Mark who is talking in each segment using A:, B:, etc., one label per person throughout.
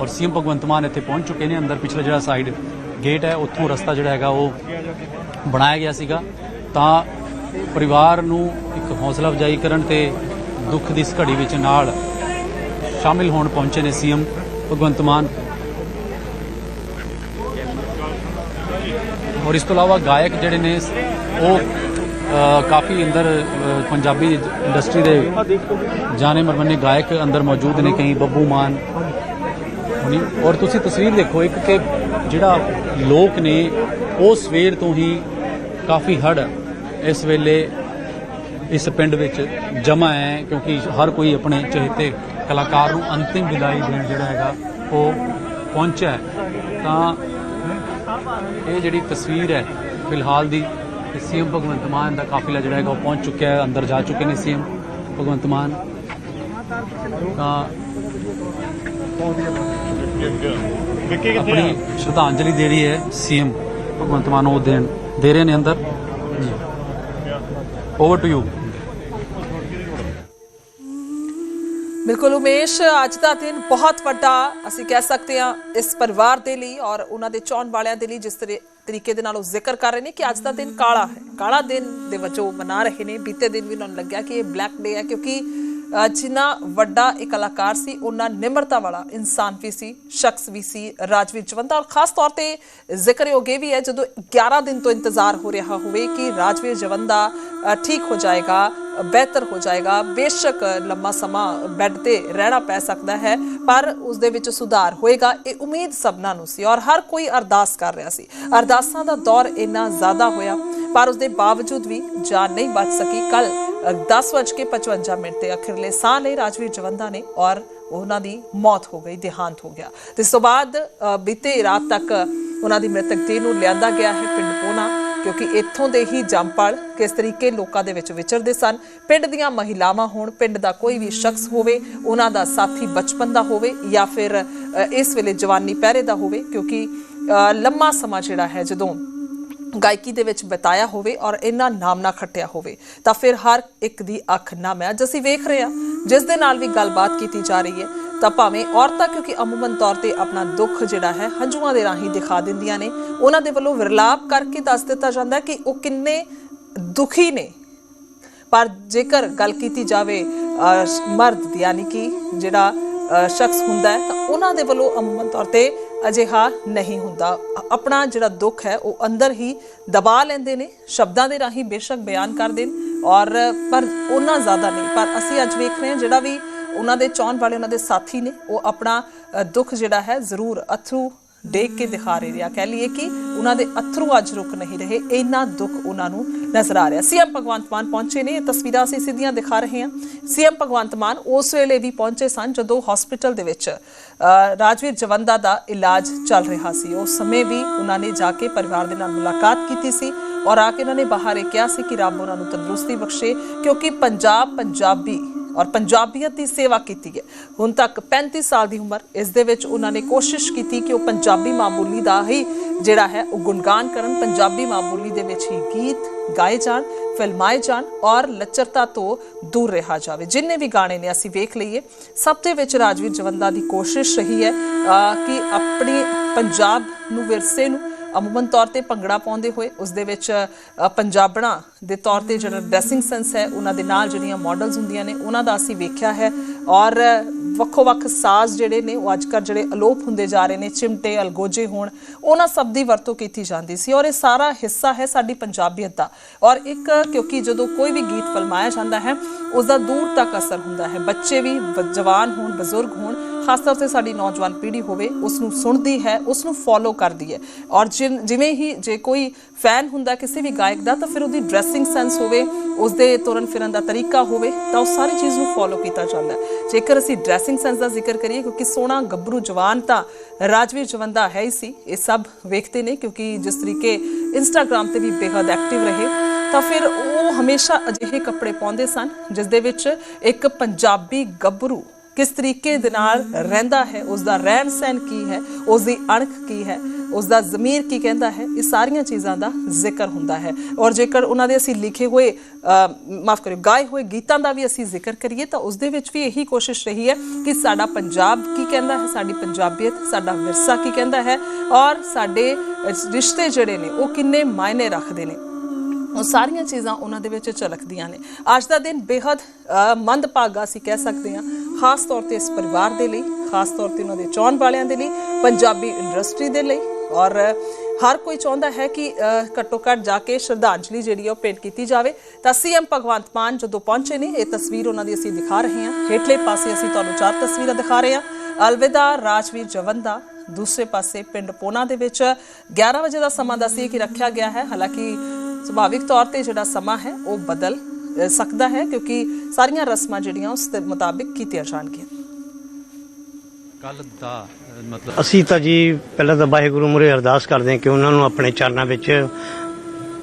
A: ਔਰ ਸੀਐਮ ਭਗਵੰਤ ਮਾਨ ਇੱਥੇ ਪਹੁੰਚ ਚੁੱਕੇ ਨੇ। ਅੰਦਰ ਪਿਛਲਾ ਜਿਹੜਾ ਸਾਈਡ ਗੇਟ ਹੈ, ਉੱਥੋਂ ਰਸਤਾ ਜਿਹੜਾ ਹੈਗਾ ਉਹ ਬਣਾਇਆ ਗਿਆ ਸੀਗਾ। ਤਾਂ ਪਰਿਵਾਰ ਨੂੰ ਇੱਕ ਹੌਸਲਾ ਅਫਜ਼ਾਈ ਕਰਨ ਤੇ ਦੁੱਖ ਦੀ ਇਸ ਘੜੀ ਵਿੱਚ ਨਾਲ ਸ਼ਾਮਿਲ ਹੋਣ ਪਹੁੰਚੇ ਨੇ ਸੀਐਮ ਭਗਵੰਤ ਮਾਨ। ਔਰ ਇਸ ਤੋਂ ਇਲਾਵਾ ਗਾਇਕ ਜਿਹੜੇ ਨੇ, ਉਹ ਕਾਫੀ ਅੰਦਰ ਪੰਜਾਬੀ ਇੰਡਸਟਰੀ ਦੇ ਜਾਣੇ ਮਰਮਨੇ ਗਾਇਕ ਅੰਦਰ ਮੌਜੂਦ ਨੇ। ਕਈ ਬੱਬੂ ਮਾਨ ਹੁਣੀ। ਔਰ ਤੁਸੀਂ ਤਸਵੀਰ ਦੇਖੋ ਇੱਕ ਕਿ ਜਿਹੜਾ ਲੋਕ ਨੇ, ਉਹ ਸਵੇਰ ਤੋਂ ਹੀ ਕਾਫੀ ਹੜ ਇਸ ਵੇਲੇ ਇਸ ਪਿੰਡ ਵਿੱਚ ਜਮਾ ਹੈ, ਕਿਉਂਕਿ ਹਰ ਕੋਈ ਆਪਣੇ ਚਹੇਤੇ ਕਲਾਕਾਰ ਨੂੰ ਅੰਤਿਮ ਵਿਦਾਈ ਦੇਣ ਜਿਹੜਾ ਹੈਗਾ, ਉਹ ਪਹੁੰਚਿਆ ਤਾਂ ਇਹ ਜਿਹੜੀ ਤਸਵੀਰ ਹੈ, ਫਿਲਹਾਲ ਦੀ ਸੀਐਮ ਭਗਵੰਤ ਮਾਨ ਦਾ ਕਾਫਿਲਾ ਜਿਹੜਾ ਹੈਗਾ, ਉਹ ਪਹੁੰਚ ਚੁੱਕਿਆ ਹੈ, ਅੰਦਰ ਜਾ ਚੁੱਕੇ ਨੇ ਸੀਐਮ ਭਗਵੰਤ ਮਾਨ। ਤਾਂ ਆਪਣੀ ਸ਼ਰਧਾਂਜਲੀ ਦੇ ਰਹੀ ਹੈ ਸੀਐਮ ਭਗਵੰਤ ਮਾਨ ਉਹ ਦੇਣ। ਦੇ ਰਹੇ ਨੇ ਅੰਦਰ। ਓਵਰ ਟੂ ਯੂ
B: ਬਿਲਕੁਲ ਉਮੇਸ਼ ਅੱਜ ਦਾ ਦਿਨ ਬਹੁਤ ਵੱਡਾ ਅਸੀਂ ਕਹਿ ਸਕਦੇ ਹਾਂ ਇਸ ਪਰਿਵਾਰ ਦੇ ਲਈ ਔਰ ਉਹਨਾਂ ਦੇ ਚਾਹਣ ਵਾਲਿਆਂ ਦੇ ਲਈ ਜਿਸ ਤਰੀ- ਤਰੀਕੇ ਦੇ ਨਾਲ ਉਹ ਜ਼ਿਕਰ ਕਰ ਰਹੇ ਨੇ ਕਿ ਅੱਜ ਦਾ ਦਿਨ ਕਾਲਾ ਹੈ। ਕਾਲਾ ਦਿਨ ਦੇ ਵਜੋਂ ਮਨਾ ਰਹੇ ਨੇ। ਬੀਤੇ ਦਿਨ ਵੀ ਉਹਨਾਂ ਨੂੰ ਲੱਗਿਆ ਕਿ ਇਹ ਬਲੈਕ ਡੇ ਹੈ ਕਿਉਂਕਿ ਅ, ਜਿੰਨਾ ਵੱਡਾ ਇੱਕ ਕਲਾਕਾਰ ਸੀ ਉਹਨਾਂ ਨਿਮਰਤਾ ਵਾਲਾ ਇਨਸਾਨ ਵੀ ਸੀ ਸ਼ਖਸ ਵੀ ਸੀ ਰਾਜਵੀਰ ਜਵੰਦਾ। ਔਰ ਖਾਸ ਤੌਰ ਤੇ ਜ਼ਿਕਰਯੋਗ ਇਹ ਵੀ ਹੈ ਜਦੋਂ 11 ਦਿਨ ਤੋਂ ਇੰਤਜ਼ਾਰ ਹੋ ਰਿਹਾ ਹੋਵੇ ਕਿ ਰਾਜਵੀਰ ਜਵੰਦਾ ਠੀਕ ਹੋ ਜਾਏਗਾ ਬਿਹਤਰ ਹੋ ਜਾਏਗਾ ਬੇਸ਼ੱਕ ਲੰਮਾ ਸਮਾਂ ਬੈੱਡ ਤੇ ਰਹਿਣਾ ਪੈ ਸਕਦਾ ਹੈ ਪਰ ਉਸ ਦੇ ਵਿੱਚ ਸੁਧਾਰ ਹੋਏਗਾ ਇਹ ਉਮੀਦ ਸਭਨਾਂ ਨੂੰ ਸੀ। ਔਰ ਹਰ ਕੋਈ ਅਰਦਾਸ ਕਰ ਰਿਹਾ ਸੀ। ਅਰਦਾਸਾਂ ਦਾ ਦੌਰ ਇੰਨਾ ਜ਼ਿਆਦਾ ਹੋਇਆ ਪਰ ਉਸ ਦੇ ਬਾਵਜੂਦ ਵੀ ਜਾਨ ਨਹੀਂ ਬਚ ਸਕੀ। ਕੱਲ 10:55 ਮਿੰਟ ਤੇ ਅਖੀਰਲੇ ਸਾਹ ਲਈ ਰਾਜਵੀਰ ਜਵੰਦਾ ਨੇ ਔਰ ਉਹਨਾਂ ਦੀ ਮੌਤ ਹੋ ਗਈ, ਦੇਹਾਂਤ ਹੋ ਗਿਆ। ਤੇ ਇਸ ਤੋਂ ਬਾਅਦ ਬੀਤੇ ਰਾਤ ਤੱਕ ਉਹਨਾਂ ਦੀ ਮ੍ਰਿਤਕ ਦੇਹ ਨੂੰ ਲਿਆਂਦਾ ਗਿਆ ਹੈ ਪਿੰਡ ਪੋਨਾ, ਕਿਉਂਕਿ ਇੱਥੋਂ ਦੇ ਹੀ ਜੰਪਲ ਕਿਸ ਤਰੀਕੇ ਲੋਕਾਂ ਦੇ ਵਿੱਚ ਵਿਚਰਦੇ ਸਨ, ਪਿੰਡ ਦੀਆਂ ਮਹਿਲਾਵਾਂ ਹੋਣ, ਪਿੰਡ ਦਾ ਕੋਈ ਵੀ ਸ਼ਖਸ ਹੋਵੇ, ਉਹਨਾਂ ਦਾ ਸਾਥੀ ਬਚਪਨ ਦਾ ਹੋਵੇ ਜਾਂ ਫਿਰ ਇਸ ਵੇਲੇ ਜਵਾਨੀ ਪਹਿਰੇ ਦਾ ਹੋਵੇ, ਕਿਉਂਕਿ ਲੰਮਾ ਸਮਾਂ ਜਿਹੜਾ ਹੈ ਜਦੋਂ ਗਾਇਕੀ ਦੇ ਵਿੱਚ ਬਿਤਾਇਆ ਹੋਵੇ ਔਰ ਇੰਨਾ ਨਾਮ ਨਾ ਖੱਟਿਆ ਹੋਵੇ, ਤਾਂ ਫਿਰ ਹਰ ਇੱਕ ਦੀ ਅੱਖ ਨਮ ਮੈਂ ਅੱਜ ਅਸੀਂ ਵੇਖ ਰਹੇ ਹਾਂ, ਜਿਸ ਦੇ ਨਾਲ ਵੀ ਗੱਲਬਾਤ ਕੀਤੀ ਜਾ ਰਹੀ ਹੈ, ਤਾਂ ਭਾਵੇਂ ਔਰਤਾਂ, ਕਿਉਂਕਿ ਅਮੂਮਨ ਤੌਰ ਤੇ ਆਪਣਾ ਦੁੱਖ ਜਿਹੜਾ ਹੈ, ਹੰਝੂਆਂ ਦੇ ਰਾਹੀਂ ਦਿਖਾ ਦਿੰਦੀਆਂ ਨੇ, ਉਹਨਾਂ ਦੇ ਵੱਲੋਂ ਵਿਰਲਾਪ ਕਰਕੇ ਦੱਸ ਦਿੱਤਾ ਜਾਂਦਾ ਕਿ ਉਹ ਕਿੰਨੇ ਦੁਖੀ ਨੇ। ਪਰ ਜੇਕਰ ਗੱਲ ਕੀਤੀ ਜਾਵੇ ਮਰਦ ਯਾਨੀ ਕਿ ਜਿਹੜਾ ਸ਼ਖਸ ਹੁੰਦਾ ਹੈ, ਤਾਂ ਉਹਨਾਂ ਦੇ ਵੱਲੋਂ ਅਮੂਮਨ ਤੌਰ ਤੇ ਅਜਿਹਾ ਨਹੀਂ ਹੁੰਦਾ। ਆਪਣਾ ਜਿਹੜਾ ਦੁੱਖ ਹੈ, ਉਹ ਅੰਦਰ ਹੀ ਦਬਾ ਲੈਂਦੇ ਨੇ, ਸ਼ਬਦਾਂ ਦੇ ਰਾਹੀਂ ਬੇਸ਼ੱਕ ਬਿਆਨ ਕਰਦੇ ਨੇ। ਔਰ, ਪਰ ਉਹਨਾਂ ਜ਼ਿਆਦਾ ਨਹੀਂ। ਪਰ ਅਸੀਂ ਅੱਜ ਵੇਖ ਰਹੇ ਹਾਂ, ਜਿਹੜਾ ਵੀ ਉਹਨਾਂ ਦੇ ਚਾਹਣ ਵਾਲੇ, ਉਹਨਾਂ ਦੇ ਸਾਥੀ ਨੇ, ਉਹ ਆਪਣਾ ਦੁੱਖ ਜਿਹੜਾ ਹੈ ਜ਼ਰੂਰ ਅਥਰੂ ਦੇਖ ਕੇ ਦਿਖਾ ਰਹੇ ਆ ਕਹਿ ਲਈਏ ਕਿ ਉਹਨਾਂ ਦੇ ਅਥਰੂ ਅੱਜ ਰੁਕ ਨਹੀਂ ਰਹੇ। ਇੰਨਾ ਦੁੱਖ ਉਹਨਾਂ ਨੂੰ ਨਜ਼ਰ ਆ ਰਿਹਾ। ਸੀਐਮ ਭਗਵੰਤ ਮਾਨ ਪਹੁੰਚੇ ਨੇ। ਇਹ ਤਸਵੀਰਾਂ ਅਸੀਂ ਸਿੱਧੀਆਂ ਦਿਖਾ ਰਹੇ ਹਾਂ। ਸੀਐਮ ਭਗਵੰਤ ਮਾਨ ਉਸ ਵੇਲੇ ਵੀ ਪਹੁੰਚੇ ਸਨ ਜਦੋਂ ਹਸਪੀਟਲ ਦੇ ਵਿੱਚ ਰਾਜਵੀਰ ਜਵੰਦਾ ਦਾ ਇਲਾਜ ਚੱਲ ਰਿਹਾ ਸੀ। ਉਸ ਸਮੇਂ ਵੀ ਉਹਨਾਂ ਨੇ ਜਾ ਕੇ ਪਰਿਵਾਰ ਦੇ ਨਾਲ ਮੁਲਾਕਾਤ ਕੀਤੀ ਸੀ ਔਰ ਆ ਕੇ ਉਹਨਾਂ ਨੇ ਬਾਹਰ ਇਹ ਕਿਹਾ ਸੀ ਕਿ ਰੱਬ ਉਹਨਾਂ ਨੂੰ ਤੰਦਰੁਸਤੀ ਬਖਸ਼ੇ ਕਿਉਂਕਿ ਪੰਜਾਬ ਪੰਜਾਬੀ ਔਰ ਪੰਜਾਬੀਅਤ ਦੀ ਸੇਵਾ ਕੀਤੀ ਹੈ ਹੁਣ ਤੱਕ 35 ਸਾਲ ਦੀ ਉਮਰ, ਇਸ ਦੇ ਵਿੱਚ ਉਹਨਾਂ ਨੇ ਕੋਸ਼ਿਸ਼ ਕੀਤੀ ਕਿ ਉਹ ਪੰਜਾਬੀ ਮਾਂ ਬੋਲੀ ਦਾ ਹੀ ਜਿਹੜਾ ਹੈ, ਉਹ ਗੁਣਗਾਨ ਕਰਨ। ਪੰਜਾਬੀ ਮਾਂ ਬੋਲੀ ਦੇ ਵਿੱਚ ਹੀ ਗੀਤ ਗਾਏ ਜਾਣ, ਫਿਲਮਾਏ ਜਾਣ ਔਰ ਲੱਚਰਤਾ ਤੋਂ ਦੂਰ ਰਿਹਾ ਜਾਵੇ। ਜਿੰਨੇ ਵੀ ਗਾਣੇ ਨੇ, ਅਸੀਂ ਵੇਖ ਲਈਏ। ਸਭ ਦੇ ਵਿੱਚ ਰਾਜਵੀਰ ਜਵੰਦਾ ਦੀ ਕੋਸ਼ਿਸ਼ ਰਹੀ ਹੈ ਕਿ ਆਪਣੀ ਪੰਜਾਬ ਨੂੰ ਵਿਰਸੇ ਨੂੰ ਅਮੂਮਨ ਤੌਰ ਤੇ ਭੰਗੜਾ ਪਾਉਂਦੇ ਹੋਏ ਉਸ ਦੇ ਵਿੱਚ ਅ, ਪੰਜਾਬਣਾ ਦੇ ਤੌਰ ਤੇ ਜਿਹੜਾ ਡਰੈਸਿੰਗ ਸੈਂਸ ਹੈ ਉਹਨਾਂ ਦੇ ਨਾਲ ਜਿਹੜੀਆਂ ਮਾਡਲਸ ਹੁੰਦੀਆਂ ਨੇ ਉਹਨਾਂ ਦਾ ਅਸੀਂ ਵੇਖਿਆ ਹੈ। ਔਰ ਵੱਖੋ-ਵੱਖ ਸਾਜ਼ ਜਿਹੜੇ ਨੇ ਉਹ ਅੱਜਕੱਲ ਜਿਹੜੇ ਅਲੋਪ ਹੁੰਦੇ ਜਾ ਰਹੇ ਨੇ ਚਿਮਟੇ ਅਲਗੋਜੇ ਹੋਣ ਉਹਨਾਂ ਸਭ ਦੀ ਵਰਤੋਂ ਕੀਤੀ ਜਾਂਦੀ ਸੀ। ਔਰ ਇਹ ਸਾਰਾ ਹਿੱਸਾ ਹੈ ਸਾਡੀ ਪੰਜਾਬੀਅਤ ਦਾ। ਔਰ ਇੱਕ ਕਿਉਂਕਿ ਜਦੋਂ ਕੋਈ ਵੀ ਗੀਤ ਫਲਮਾਇਆ ਜਾਂਦਾ ਹੈ ਉਸ ਦਾ ਦੂਰ ਤੱਕ ਅਸਰ ਹੁੰਦਾ ਹੈ। ਬੱਚੇ ਵੀ ਜਵਾਨ ਹੋਣ ਬਜ਼ੁਰਗ ਹੋਣ ਖਾਸ ਤੌਰ ਤੇ ਸਾਡੀ ਨੌਜਵਾਨ ਪੀੜ੍ਹੀ ਹੋਵੇ ਉਸ ਨੂੰ ਸੁਣਦੀ ਹੈ ਉਸ ਨੂੰ ਫੋਲੋ ਕਰਦੀ ਹੈ। ਔਰ ਜਿਨ- ਜਿਵੇਂ ਹੀ ਜੇ ਕੋਈ ਫੈਨ ਹੁੰਦਾ ਕਿਸੇ ਵੀ ਗਾਇਕ ਦਾ, ਤਾਂ ਫਿਰ ਉਹਦੀ ਡਰੈਸਿੰਗ ਸੈਂਸ ਹੋਵੇ ਉਸ ਦੇ ਤੁਰਨ ਫਿਰਨ ਦਾ ਤਰੀਕਾ ਹੋਵੇ, ਤਾਂ ਉਹ ਸਾਰੀ ਚੀਜ਼ ਨੂੰ ਫੋਲੋ ਕੀਤਾ ਜਾਂਦਾ ਹੈ। ਜੇਕਰ ਅਸੀਂ ਡਰੈਸਿੰਗ ਸੈਂਸ ਦਾ ਜ਼ਿਕਰ ਕਰੀਏ, ਕਿਉਂਕਿ ਸੋਹਣਾ, ਗੱਭਰੂ ਜਵਾਨ ਤਾਂ ਰਾਜਵੀਰ ਜਵੰਦਾ ਹੈ ਹੀ ਸੀ, ਇਹ ਸਭ ਵੇਖਦੇ ਨੇ, ਕਿਉਂਕਿ ਜਿਸ ਤਰੀਕੇ ਇੰਸਟਾਗ੍ਰam ਤੇ ਵੀ ਬੇहद ਐਕਟਿਵ ਰਹੇ, ਤਾਂ ਫਿਰ ਉਹ ਹਮੇਸ਼ਾ ਅਜਿਹੇ ਕੱਪੜੇ ਪਾਉਂਦੇ ਸਨ ਜਿਸ ਦੇ ਵਿੱਚ ਇੱਕ ਪੰਜਾਬੀ ਗੱਭਰੂ ਕਿਸ ਤਰੀਕੇ ਦੇ ਨਾਲ ਰਹਿੰਦਾ ਹੈ ਉਸ ਦਾ ਰਹਿਣ ਸਹਿਣ ਕੀ ਹੈ ਉਸ ਦੀ ਅਣਖ ਕੀ ਹੈ ਉਸ ਦਾ ਜ਼ਮੀਰ ਕੀ ਕਹਿੰਦਾ ਹੈ, ਇਹ ਸਾਰੀਆਂ ਚੀਜ਼ਾਂ ਦਾ ਜ਼ਿਕਰ ਹੁੰਦਾ ਹੈ। ਔਰ ਜੇਕਰ ਉਹਨਾਂ ਦੇ ਅਸੀਂ ਲਿਖੇ ਹੋਏ ਮਾਫ ਕਰਿਓ, ਗਾਏ ਹੋਏ ਗੀਤਾਂ ਦਾ ਵੀ ਅਸੀਂ ਜ਼ਿਕਰ ਕਰੀਏ, ਤਾਂ ਉਸ ਦੇ ਵਿੱਚ ਵੀ ਇਹੀ ਕੋਸ਼ਿਸ਼ ਰਹੀ ਹੈ ਕਿ ਸਾਡਾ ਪੰਜਾਬ ਕੀ ਕਹਿੰਦਾ ਹੈ, ਸਾਡੀ ਪੰਜਾਬੀਅਤ, ਸਾਡਾ ਵਿਰਸਾ ਕੀ ਕਹਿੰਦਾ ਹੈ, ਔਰ ਸਾਡੇ ਰਿਸ਼ਤੇ ਜਿਹੜੇ ਨੇ, ਉਹ ਕਿੰਨੇ ਮਾਇਨੇ ਰੱਖਦੇ ਨੇ। ਉਹ ਸਾਰੀਆਂ ਚੀਜ਼ਾਂ ਉਹਨਾਂ ਦੇ ਵਿੱਚ ਝਲਕਦੀਆਂ ਨੇ। ਅੱਜ ਦਾ ਦਿਨ ਬੇहद ਮੰਦਭਾਗਾ ਅਸੀਂ ਕਹਿ ਸਕਦੇ ਹਾਂ। ਖਾਸ ਤੌਰ ਤੇ ਇਸ ਪਰਿਵਾਰ ਦੇ ਲਈ, ਖਾਸ ਤੌਰ ਤੇ ਉਹਨਾਂ ਦੇ ਚਾਹਣ ਵਾਲਿਆਂ ਦੇ ਲਈ, ਪੰਜਾਬੀ ਇੰਡਸਟਰੀ ਦੇ ਲਈ। ਔਰ ਹਰ ਕੋਈ ਚਾਹੁੰਦਾ ਹੈ ਕਿ ਘੱਟੋ ਘੱਟ ਜਾ ਕੇ ਸ਼ਰਧਾਂਜਲੀ ਜਿਹੜੀ ਹੈ ਉਹ ਭੇਂਟ ਕੀਤੀ ਜਾਵੇ। ਤਾਂ ਸੀਐਮ ਭਗਵੰਤ ਮਾਨ ਜਦੋਂ ਪਹੁੰਚੇ ਨੇ, ਇਹ ਤਸਵੀਰ ਉਹਨਾਂ ਦੀ ਅਸੀਂ ਦਿਖਾ ਰਹੇ ਹਾਂ। ਹੇਠਲੇ ਪਾਸੇ ਅਸੀਂ ਤੁਹਾਨੂੰ ਚਾਰ ਤਸਵੀਰਾਂ ਦਿਖਾ ਰਹੇ ਹਾਂ। ਅਲਵਿਦਾ ਰਾਜਵੀਰ ਜਵੰਦਾ ਦੂਸਰੇ ਪਾਸੇ ਪਿੰਡ ਪੋਨਾ ਦੇ ਵਿੱਚ। 11 ਵਜੇ ਦਾ ਸਮਾਂ ਦੱਸਿਆ ਕਿ ਰੱਖਿਆ ਗਿਆ ਹੈ। ਹਾਲਾਂਕਿ ਸੁਭਾਵਿਕ ਤੌਰ ਤੇ ਜਿਹੜਾ ਸਮਾਂ ਹੈ ਉਹ ਬਦਲ ਸਕਦਾ ਹੈ ਕਿਉਂਕਿ ਸਾਰੀਆਂ ਰਸਮਾਂ ਜਿਹੜੀਆਂ ਉਸ ਦੇ ਮੁਤਾਬਿਕ ਕੀਤੀਆਂ ਜਾਣਗੀਆਂ।
A: ਕੱਲ ਦਾ ਮਤਲਬ
C: ਅਸੀਂ ਤਾਂ ਜੀ ਪਹਿਲਾਂ ਤਾਂ ਵਾਹਿਗੁਰੂ ਮੁਰੇ ਅਰਦਾਸ ਕਰਦੇ ਹਾਂ ਕਿ ਉਹਨਾਂ ਨੂੰ ਆਪਣੇ ਚਰਨਾਂ ਵਿੱਚ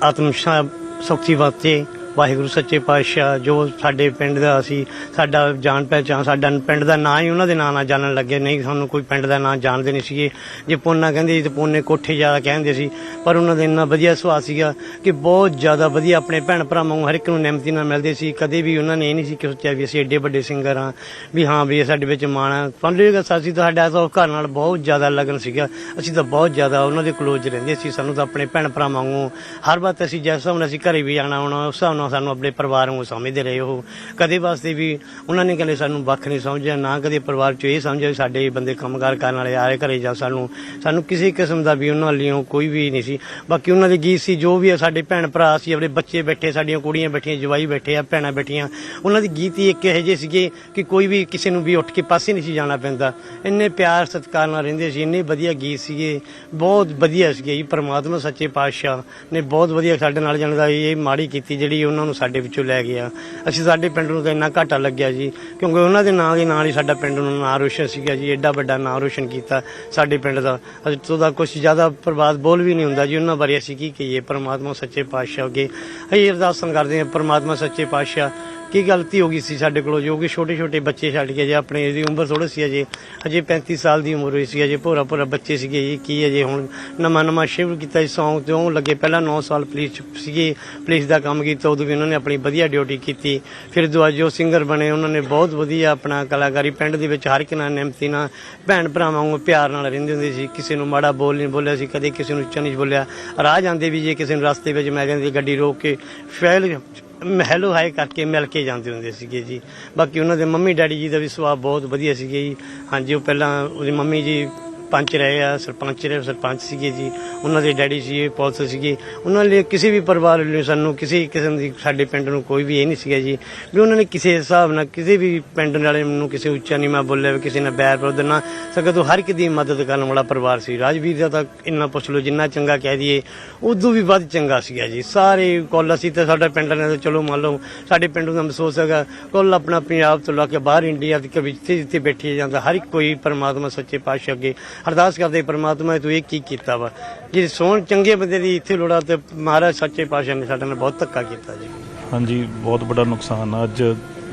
C: ਆਤਮ ਸ਼ਾ- ਸ਼ਕਤੀ ਵਾਸਤੇ ਵਾਹਿਗੁਰੂ, ਸੱਚੇ ਪਾਤਸ਼ਾਹ, ਜੋ ਸਾਡੇ ਪਿੰਡ ਦਾ ਅਸੀਂ, ਸਾਡਾ ਜਾਣ ਪਹਿਚਾਣ, ਸਾਡਾ ਪਿੰਡ ਦਾ ਨਾਂ ਹੀ ਉਹਨਾਂ ਦੇ ਨਾਂ ਨਾਲ ਜਾਣਨ ਲੱਗੇ। ਨਹੀਂ, ਸਾਨੂੰ ਕੋਈ ਪਿੰਡ ਦਾ ਨਾਂ ਜਾਣਦੇ ਨਹੀਂ ਸੀਗੇ। ਜੇ ਪੋਨਾ ਕਹਿੰਦੇ ਸੀ ਤੇ ਪੋਨੇ ਕੋਠੇ ਜ਼ਿਆਦਾ ਕਹਿੰਦੇ ਸੀ, ਪਰ ਉਹਨਾਂ ਦਾ ਇੰਨਾ ਵਧੀਆ ਸੁਭਾਅ ਸੀਗਾ ਕਿ ਬਹੁਤ ਜ਼ਿਆਦਾ ਵਧੀਆ ਆਪਣੇ ਭੈਣ ਭਰਾਵਾਂ ਨੂੰ ਹਰ ਇੱਕ ਨੂੰ ਨਿਮਤੀ ਨਾਲ ਮਿਲਦੇ ਸੀ। ਕਦੇ ਵੀ ਉਹਨਾਂ ਨੇ ਇਹ ਨਹੀਂ ਸੀ ਕਿ ਸੋਚਿਆ ਵੀ ਅਸੀਂ ਏਡੇ ਵੱਡੇ ਸਿੰਗਰ ਹਾਂ, ਵੀ ਹਾਂ ਵੀ ਇਹ ਸਾਡੇ ਵਿੱਚ ਮਾਣ ਆ। ਪੰਡੇਗਾ ਸਾਸੀ ਤਾਂ ਸਾਡਾ ਤਾਂ ਘਰ ਨਾਲ ਬਹੁਤ ਜ਼ਿਆਦਾ ਲਗਨ ਸੀਗਾ। ਅਸੀਂ ਤਾਂ ਬਹੁਤ ਜ਼ਿਆਦਾ ਉਹਨਾਂ ਦੇ ਕਲੋਜ਼ ਰਹਿੰਦੇ ਸੀ। ਸਾਨੂੰ ਤਾਂ ਆਪਣੇ ਭੈਣ ਭਰਾਵਾਂ ਵਾਂਗੂ ਹਰ ਵਾਰ ਅਸੀਂ ਜਿਸ ਹਿਸਾਬ ਨਾਲ ਅਸੀਂ ਘਰੇ ਵੀ ਜਾਣਾ ਆਉਣਾ ਉਸ ਹਿਸਾਬ ਨਾਲ ਸਾਨੂੰ ਆਪਣੇ ਪਰਿਵਾਰ ਨੂੰ ਸਮਝਦੇ ਰਹੇ ਉਹ। ਕਦੇ ਵਾਸਤੇ ਵੀ ਉਹਨਾਂ ਨੇ ਕਦੇ ਸਾਨੂੰ ਵੱਖ ਨਹੀਂ ਸਮਝਿਆ, ਨਾ ਕਦੇ ਪਰਿਵਾਰ ਚ ਇਹ ਸਮਝਿਆ ਵੀ ਸਾਡੇ ਬੰਦੇ ਕੰਮਕਾਰ ਕਰਨ ਵਾਲੇ ਆਏ ਘਰੇ ਜਾ ਸਾਨੂੰ ਸਾਨੂੰ ਕਿਸੇ ਕਿਸਮ ਦਾ ਵੀ ਉਹਨਾਂ ਵੱਲੋਂ ਕੋਈ ਵੀ ਨਹੀਂ ਸੀ। ਬਾਕੀ ਉਹਨਾਂ ਦੇ ਗੀਤ ਸੀ, ਜੋ ਵੀ ਆ ਸਾਡੇ ਭੈਣ ਭਰਾ ਸੀ, ਆਪਣੇ ਬੱਚੇ ਬੈਠੇ, ਸਾਡੀਆਂ ਕੁੜੀਆਂ ਬੈਠੀਆਂ, ਜਵਾਈ ਬੈਠੇ ਆ, ਭੈਣਾਂ ਬੈਠੀਆਂ, ਉਹਨਾਂ ਦੇ ਗੀਤ ਹੀ ਇੱਕ ਇਹੋ ਜਿਹੇ ਸੀਗੇ ਕਿ ਕੋਈ ਵੀ ਕਿਸੇ ਨੂੰ ਵੀ ਉੱਠ ਕੇ ਪਾਸੇ ਨਹੀਂ ਸੀ ਜਾਣਾ ਪੈਂਦਾ। ਇੰਨੇ ਪਿਆਰ ਸਤਿਕਾਰ ਨਾਲ ਰਹਿੰਦੇ ਸੀ, ਇੰਨੇ ਵਧੀਆ ਗੀਤ ਸੀਗੇ, ਬਹੁਤ ਵਧੀਆ ਸੀਗੇ ਜੀ, ਪਰਮਾਤਮਾ ਸੱਚੇ ਪਾਤਸ਼ਾਹ ਨੇ ਬਹੁਤ ਵਧੀਆ ਸਾਡੇ ਨਾਲ ਜਾਣ ਦਾ ਇਹ ਮਾੜੀ ਕੀਤੀ ਜਿਹੜੀ ਉਹਨਾਂ ਨੂੰ ਸਾਡੇ ਵਿੱਚੋਂ ਲੈ ਗਿਆ। ਅਸੀਂ ਸਾਡੇ ਪਿੰਡ ਨੂੰ ਤਾਂ ਇੰਨਾ ਘਾਟਾ ਲੱਗਿਆ ਜੀ, ਕਿਉਂਕਿ ਉਹਨਾਂ ਦੇ ਨਾਂ ਦੇ ਨਾਲ ਹੀ ਸਾਡਾ ਪਿੰਡ ਨੂੰ ਨਾਂ ਰੋਸ਼ਨ ਸੀਗਾ ਜੀ ਐਡਾ ਵੱਡਾ ਨਾਂ ਰੋਸ਼ਨ ਕੀਤਾ ਸਾਡੇ ਪਿੰਡ ਦਾ। ਅਸੀਂ ਤੋਂ ਦਾ ਕੁਝ ਜ਼ਿਆਦਾ ਪ੍ਰਵਾਦ ਬੋਲ ਵੀ ਨਹੀਂ ਹੁੰਦਾ ਜੀ, ਉਹਨਾਂ ਬਾਰੇ ਅਸੀਂ ਕੀ ਕਹੀਏ? ਪਰਮਾਤਮਾ ਸੱਚੇ ਪਾਤਸ਼ਾਹ ਅੱਗੇ। ਅਸੀਂ ਅਰਦਾਸਾਂ ਕਰਦੇ ਹਾਂ, ਪਰਮਾਤਮਾ ਸੱਚੇ ਪਾਤਸ਼ਾਹ ਕੀ ਗਲਤੀ ਹੋ ਗਈ ਸੀ ਸਾਡੇ ਕੋਲੋਂ? ਜੋ ਕਿ ਛੋਟੇ ਛੋਟੇ ਬੱਚੇ ਛੱਡ ਕੇ ਜੇ ਆਪਣੇ ਇਹਦੀ ਉਮਰ ਥੋੜੀ ਸੀ ਅਜੇ। ਅਜੇ 35 ਸਾਲ ਦੀ ਉਮਰ ਹੋਈ ਸੀ, ਅਜੇ ਭੋਰਾ ਭੋਰਾ ਬੱਚੇ ਸੀਗੇ ਜੀ। ਕੀ ਅਜੇ ਹੁਣ ਨਵਾਂ ਨਵਾਂ ਸ਼ਿਵ ਕੀਤਾ ਇਸ ਸੌਂਗ ਤੇ ਉਹ ਲੱਗੇ? ਪਹਿਲਾਂ 9 ਸਾਲ ਪੁਲਿਸ ਸੀਗੇ, ਪੁਲਿਸ ਦਾ ਕੰਮ ਕੀਤਾ, ਉਦੋਂ ਵੀ ਉਹਨਾਂ ਨੇ ਆਪਣੀ ਵਧੀਆ ਡਿਊਟੀ ਕੀਤੀ। ਫਿਰ ਦੁਆ ਜੋ ਸਿੰਗਰ ਬਣੇ, ਉਹਨਾਂ ਨੇ ਬਹੁਤ ਵਧੀਆ ਆਪਣਾ ਕਲਾਕਾਰੀ ਪਿੰਡ ਦੇ ਵਿੱਚ ਹਰ ਇੱਕ ਨਾਲ ਨਿਮਤੀ ਨਾਲ ਭੈਣ ਭਰਾਵਾਂ ਵਾਂਗੂ ਪਿਆਰ ਨਾਲ ਰਹਿੰਦੇ ਹੁੰਦੇ ਸੀ। ਕਿਸੇ ਨੂੰ ਮਾੜਾ ਬੋਲ ਨਹੀਂ ਬੋਲਿਆ ਸੀ, ਕਦੇ ਕਿਸੇ ਨੂੰ ਉੱਚਾ ਨਹੀਂ ਬੋਲਿਆ। ਰਾਹ ਜਾਂਦੇ ਵੀ ਜੇ ਕਿਸੇ ਨੂੰ ਰਸਤੇ ਵਿੱਚ ਮੈਂ ਜਾਂਦੀ ਗੱਡੀ ਰੋਕ ਕੇ ਫੈਲ ਹੈਲੋ ਹਾਈ ਕਰਕੇ ਮਿਲ ਕੇ ਜਾਂਦੇ ਹੁੰਦੇ ਸੀਗੇ ਜੀ। ਬਾਕੀ ਉਹਨਾਂ ਦੇ ਮੰਮੀ ਡੈਡੀ ਜੀ ਦਾ ਵੀ ਸੁਭਾਅ ਬਹੁਤ ਵਧੀਆ ਸੀਗੇ ਜੀ। ਹਾਂਜੀ, ਉਹ ਪਹਿਲਾਂ ਉਹਦੀ ਮੰਮੀ ਜੀ ਪੰਚ ਰਹੇ ਆ, ਸਰਪੰਚ ਰਹੇ ਸਰਪੰਚ ਸੀਗੇ ਜੀ, ਉਹਨਾਂ ਦੇ ਡੈਡੀ ਸੀ ਪੁਲਿਸ ਸੀਗੇ। ਉਹਨਾਂ ਲਈ ਕਿਸੇ ਵੀ ਪਰਿਵਾਰ ਲਈ ਸਾਨੂੰ ਕਿਸੇ ਕਿਸਮ ਦੀ ਸਾਡੇ ਪਿੰਡ ਨੂੰ ਕੋਈ ਵੀ ਇਹ ਨਹੀਂ ਸੀਗਾ ਜੀ। ਵੀ ਉਹਨਾਂ ਨੇ ਕਿਸੇ ਹਿਸਾਬ ਨਾਲ ਕਿਸੇ ਵੀ ਪਿੰਡ ਵਾਲੇ ਨੂੰ ਕਿਸੇ ਉੱਚਾ ਨਹੀਂ ਬੋਲਿਆ ਵੀ ਕਿਸੇ ਨਾਲ ਬੈਰ ਵਿਰੋਧ ਨਾ ਸਗੋਂ ਤੋਂ ਹਰ ਇੱਕ ਦੀ ਮਦਦ ਕਰਨ ਵਾਲਾ ਪਰਿਵਾਰ ਸੀ। ਰਾਜਵੀਰ ਦਾ ਤਾਂ ਇੰਨਾ ਪੁੱਛ ਲਓ, ਜਿੰਨਾ ਚੰਗਾ ਕਹਿ ਦਈਏ, ਉਦੋਂ ਵੀ ਵੱਧ ਚੰਗਾ ਸੀਗਾ ਜੀ। ਸਾਰੇ ਕੁੱਲ ਅਸੀਂ ਤਾਂ ਸਾਡਾ ਪਿੰਡ ਨੇ ਤਾਂ ਚਲੋ ਮੰਨ ਲਓ, ਸਾਡੇ ਪਿੰਡ ਦਾ ਮਹਿਸੂਸ ਹੈਗਾ, ਕੁੱਲ ਆਪਣਾ ਪੰਜਾਬ ਤੋਂ ਲਾ ਕੇ ਬਾਹਰ ਇੰਡੀਆ ਦੇ ਵਿੱਚ ਜਿੱਥੇ ਜਿੱਥੇ ਬੈਠੀ ਜਾਂਦਾ, ਹਰ ਇੱਕ ਕੋਈ ਪਰਮਾਤਮਾ ਸੱਚੇ ਪਾਤਸ਼ਾਹ ਅੱਗੇ ਅਰਦਾਸ ਕਰਦੇ ਪਰਮਾਤਮਾ ਤੂੰ ਇਹ ਕੀ ਕੀਤਾ ਵਾ। ਜੇ ਸੋਹਣ ਚੰਗੇ ਬੰਦੇ ਦੀ ਇੱਥੇ ਲੋੜਾ ਤੇ ਮਹਾਰਾਜ ਸੱਚੇ ਪਾਤਸ਼ਾਹ ਨੇ ਸਾਡੇ ਨਾਲ ਬਹੁਤ ਧੱਕਾ ਕੀਤਾ ਜੀ।
D: ਹਾਂਜੀ ਬਹੁਤ ਵੱਡਾ ਨੁਕਸਾਨ ਆ। ਅੱਜ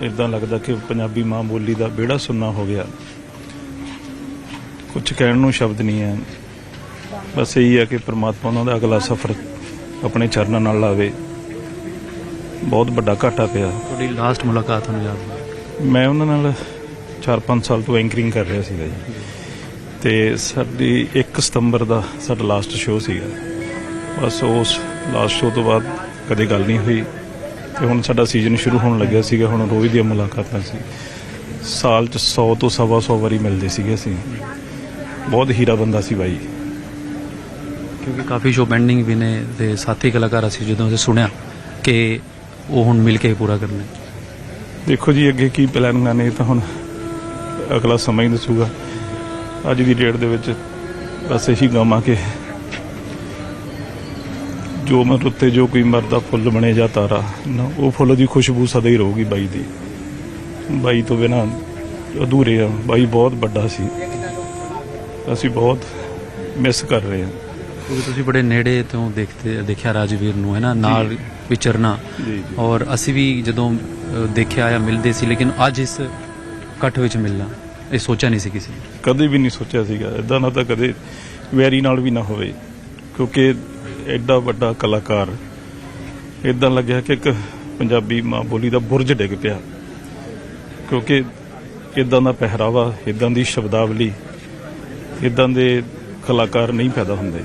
D: ਇਦਾਂ ਲੱਗਦਾ ਕਿ ਪੰਜਾਬੀ ਮਾਂ ਬੋਲੀ ਦਾ ਬੇੜਾ ਸੁੰਨਾ ਹੋ ਗਿਆ। ਕੁਝ ਕਹਿਣ ਨੂੰ ਸ਼ਬਦ ਨਹੀਂ ਹੈ। ਬਸ ਇਹੀ ਹੈ ਕਿ ਪ੍ਰਮਾਤਮਾ ਉਹਨਾਂ ਦਾ ਅਗਲਾ ਸਫ਼ਰ ਆਪਣੇ ਚਰਨਾਂ ਨਾਲ ਲਾਵੇ। ਬਹੁਤ ਵੱਡਾ ਘਾਟਾ ਪਿਆ।
A: ਤੁਹਾਡੀ ਲਾਸਟ ਮੁਲਾਕਾਤ ਤੁਹਾਨੂੰ ਯਾਦ
D: ਮੈਂ ਉਹਨਾਂ ਨਾਲ 4-5 ਸਾਲ ਤੋਂ ਐਂਕਰਿੰਗ ਕਰ ਰਿਹਾ ਸੀਗਾ ਜੀ। ਤੇ ਸਾਡੀ 1 ਸਤੰਬਰ ਦਾ ਸਾਡਾ ਲਾਸਟ ਸ਼ੋਅ ਸੀਗਾ। ਬਸ ਉਸ ਲਾਸਟ ਸ਼ੋਅ ਤੋਂ ਬਾਅਦ ਕਦੇ ਗੱਲ ਨਹੀਂ ਹੋਈ। ਤੇ ਹੁਣ ਸਾਡਾ ਸੀਜ਼ਨ ਸ਼ੁਰੂ ਹੋਣ ਲੱਗਿਆ ਸੀਗਾ ਹੁਣ ਰੋਜ਼ ਦੀਆਂ ਮੁਲਾਕਾਤਾਂ ਸੀ। ਸਾਲ ਚ 100 ਤੋਂ ਸਵਾ 100 ਵਾਰੀ ਮਿਲਦੇ ਸੀਗੇ ਅਸੀਂ। ਬਹੁਤ ਹੀਰਾ ਬੰਦਾ ਸੀ ਬਾਈ।
A: ਕਿਉਂਕਿ ਕਾਫੀ ਸ਼ੋ ਪੈਂਡਿੰਗ ਵੀ ਨੇ ਤੇ ਸਾਥੀ ਕਲਾਕਾਰ ਅਸੀਂ ਜਦੋਂ ਅਸੀਂ ਸੁਣਿਆ ਕਿ ਉਹ ਹੁਣ ਮਿਲ ਕੇ ਪੂਰਾ ਕਰਨਾ।
D: ਦੇਖੋ ਜੀ ਅੱਗੇ ਕੀ ਪਲਾਨਿੰਗਾਂ ਨੇ ਇਹ ਤਾਂ ਹੁਣ ਅਗਲਾ ਸਮਾਂ ਹੀ ਦੱਸੂਗਾ। ਅੱਜ ਦੀ ਡੇਟ ਦੇ ਵਿੱਚ ਬਸ ਇਹੀ ਗਾਵਾਂ ਕਿ ਜੋ ਮਨ ਉੱਤੇ ਜੋ ਕੋਈ ਮਰਦਾ ਫੁੱਲ ਬਣੇ ਜਾਂ ਤਾਰਾ ਨਾ ਉਹ ਫੁੱਲ ਦੀ ਖੁਸ਼ਬੂ ਸਦਾ ਹੀ ਰਹੂਗੀ ਬਾਈ ਦੀ। ਬਾਈ ਤੋਂ ਬਿਨਾ ਅਧੂਰੇ ਆ। ਬਾਈ ਬਹੁਤ ਵੱਡਾ ਸੀ। ਅਸੀਂ ਬਹੁਤ ਮਿਸ ਕਰ ਰਹੇ ਹਾਂ।
A: ਕਿਉਂਕਿ ਤੁਸੀਂ ਬੜੇ ਨੇੜੇ ਤੋਂ ਦੇਖਦੇ ਦੇਖਿਆ ਰਾਜਵੀਰ ਨੂੰ ਹੈ ਨਾ? ਨਾਲ ਵਿਚਰਨਾ। ਔਰ ਅਸੀਂ ਵੀ ਜਦੋਂ ਦੇਖਿਆ ਜਾਂ ਮਿਲਦੇ ਸੀ ਲੇਕਿਨ ਅੱਜ ਇਸ ਇਕੱਠ ਵਿੱਚ ਮਿਲਣਾ। ਇਹ ਸੋਚਿਆ ਨਹੀਂ ਸੀ ਕਿਸੇ ਨੇ।
D: ਕਦੇ ਵੀ ਨਹੀਂ ਸੋਚਿਆ ਸੀਗਾ। ਇਦਾਂ ਨਾ ਤਾਂ ਕਦੇ ਵੈਰੀ ਨਾਲ ਵੀ ਨਾ ਹੋਵੇ, ਕਿਉਂਕਿ ਐਡਾ ਵੱਡਾ ਕਲਾਕਾਰ ਇਦਾਂ ਲੱਗਿਆ ਕਿ ਇੱਕ ਪੰਜਾਬੀ ਮਾਂ ਬੋਲੀ ਦਾ ਬੁਰਜ ਡਿੱਗ ਪਿਆ। ਕਿਉਂਕਿ ਇਦਾਂ ਦਾ ਪਹਿਰਾਵਾ ਇਦਾਂ ਦੀ ਸ਼ਬਦਾਵਲੀ ਇਦਾਂ ਦੇ ਕਲਾਕਾਰ ਨਹੀਂ ਪੈਦਾ ਹੁੰਦੇ।